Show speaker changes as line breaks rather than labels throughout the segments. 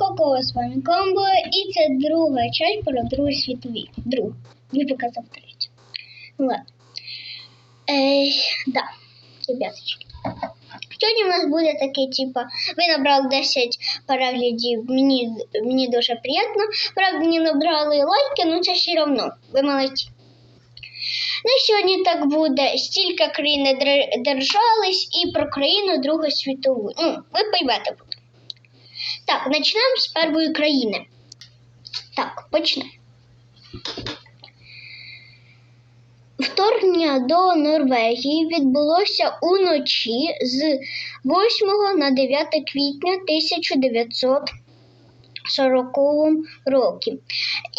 Коко, з вами Комбо, і це друга часть про Другу світові. Другу. Не показав третю. Ну ладно. Ей, да, ребяточки. Сьогодні у нас буде таке, типа, ви набрали 10 переглядів, мені, мені дуже приємно. Правда, не набрали лайки, ну це все одно. Ви молодці. Ну, сьогодні так буде. Стільки країни держались і про країну Другу світову. Ну, ви поймете. Так, почнемо з першої країни. Так, почнемо. Вторгнення до Норвегії відбулося уночі з 8 на 9 квітня 1940 році.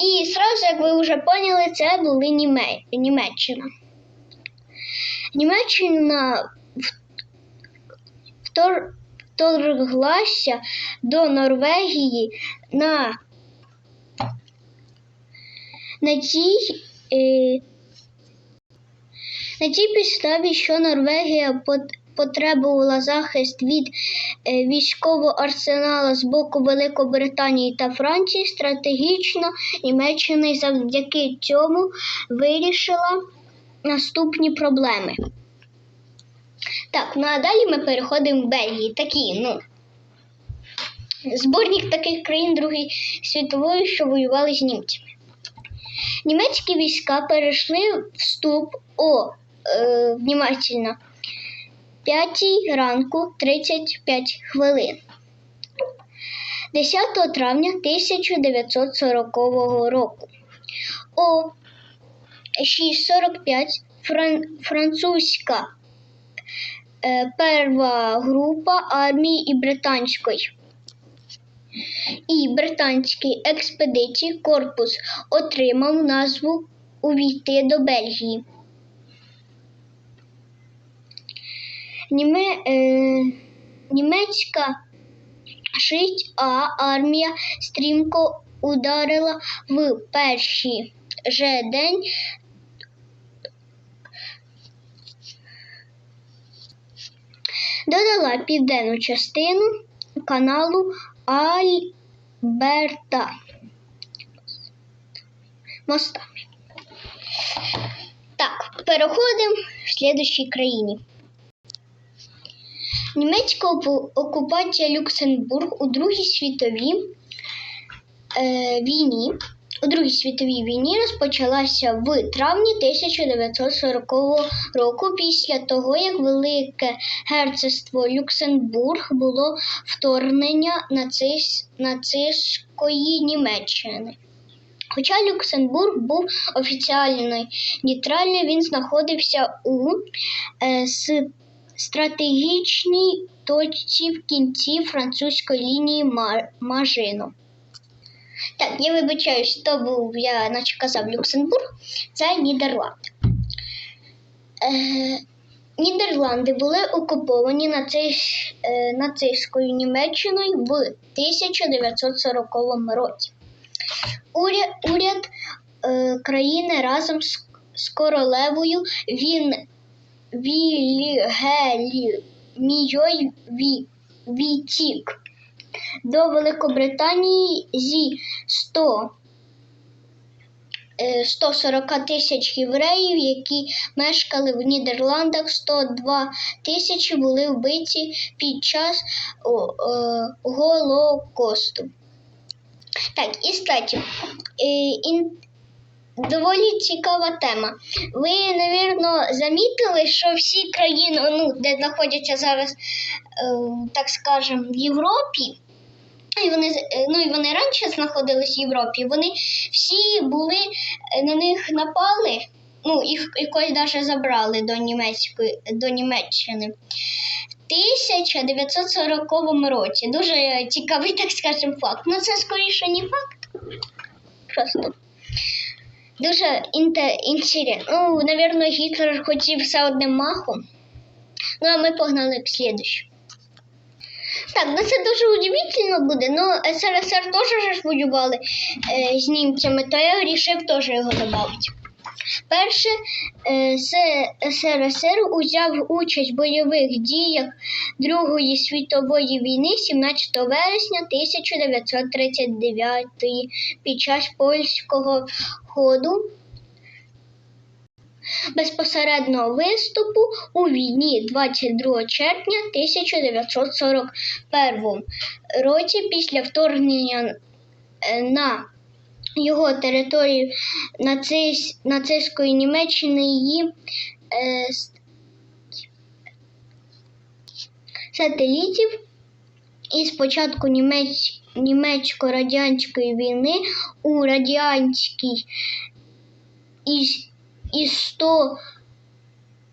І сразу, як ви вже поняли, це були Німе- Німеччина. Німеччина втор- вторглася до Норвегії на, на тій. Е, на тій підставі, що Норвегія потребувала захист від е, військового арсеналу з боку Великобританії та Франції, стратегічно Німеччина завдяки цьому вирішила наступні проблеми. Так, ну а далі ми переходимо в Бельгії. Такі, ну. Зборник таких країн Другої світової, що воювали з німцями. Німецькі війська перейшли вступ о е, внимательно 5 ранку 35 хвилин. 10 травня 1940 року. О 6.45 фран, французька перша група армії і британської і британській експедиції корпус отримав назву Увійти до Бельгії. Німе, е, німецька 6А армія стрімко ударила в перший же день додала південну частину каналу Альберта мостами. Так, переходимо в слідчій країні. Німецька окупація Люксембург у Другій світовій е, війні. У Другій світовій війні розпочалася в травні 1940 року після того, як Велике Герцогство Люксембург було вторгнення нацист, нацистської Німеччини. Хоча Люксембург був офіціально нейтральний, він знаходився у е, стратегічній точці в кінці французької лінії Ма- Мажино. Так, я вибачаюсь, то був, я наче казав Люксембург, це Нідерланди. Е, Нідерланди були окуповані нацис- е, нацистською Німеччиною в 1940 році. Уряд, уряд е, країни разом з, з королевою він Вільгельмією Ві- відтік до Великобританії зі 100 е, 140 тисяч євреїв, які мешкали в Нідерландах, 102 тисячі були вбиті під час е, Голокосту. Так, і статі. Е, Доволі цікава тема. Ви, напевно, замітили, що всі країни, ну, де знаходяться зараз, е, так скажемо, в Європі, і вони, е, ну і вони раніше знаходились в Європі, вони всі були, е, на них напали, ну, їх якось навіть забрали до, німецької, до Німеччини. В 1940 році. Дуже цікавий, так скажемо, факт. Ну, це скоріше не факт. Просто. Дуже інте, інтересно. Ну, напевно, Гітлер хотів все одним махом. Ну, а ми погнали к слідущому. Так, ну це дуже удивительно буде. Ну, СРСР теж ж воювали е, з німцями, то я вирішив теж його додати. Перше е, СРСР узяв участь в бойових діях Другої світової війни 17 вересня 1939 під час польського ходу безпосереднього виступу у війні 22 червня 1941 році після вторгнення е, на його територію нацист, нацистської Німеччини її е, сателітів. І з початку німець, німецько-радянської війни у радянській іс, істо,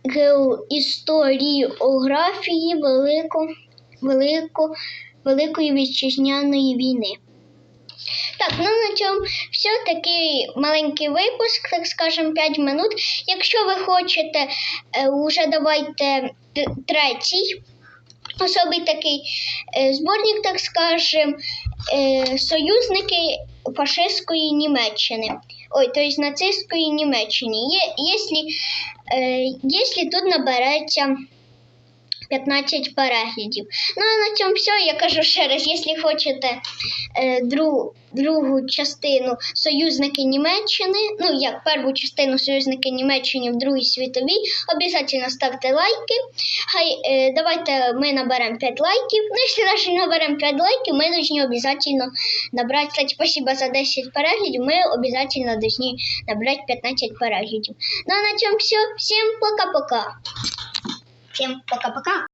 гео, історіографії велико, велико, Великої вітчизняної війни. Так, ну на цьому все такий маленький випуск, так скажемо, 5 минут. Якщо ви хочете, е, уже давайте третій особий такий е, зборник, так скажемо, е, союзники фашистської Німеччини. Ой, то есть нацистської Німеччини. Е, якщо тут набереться 15 переглядів. Ну а на цьому все. Я кажу ще раз, якщо хочете е, дру, другу частину Союзники Німеччини, ну як першу частину Союзники Німеччини в Другій світовій, обов'язково ставте лайки. Хай е, давайте ми наберемо 5 лайків. Ну, якщо навіть наберемо 5 лайків, ми повинні обов'язково набрати, спасибо за 10 переглядів, ми обов'язково повинні набрати 15 переглядів. Ну а на цьому все. Всім пока-пока. Всем пока-пока.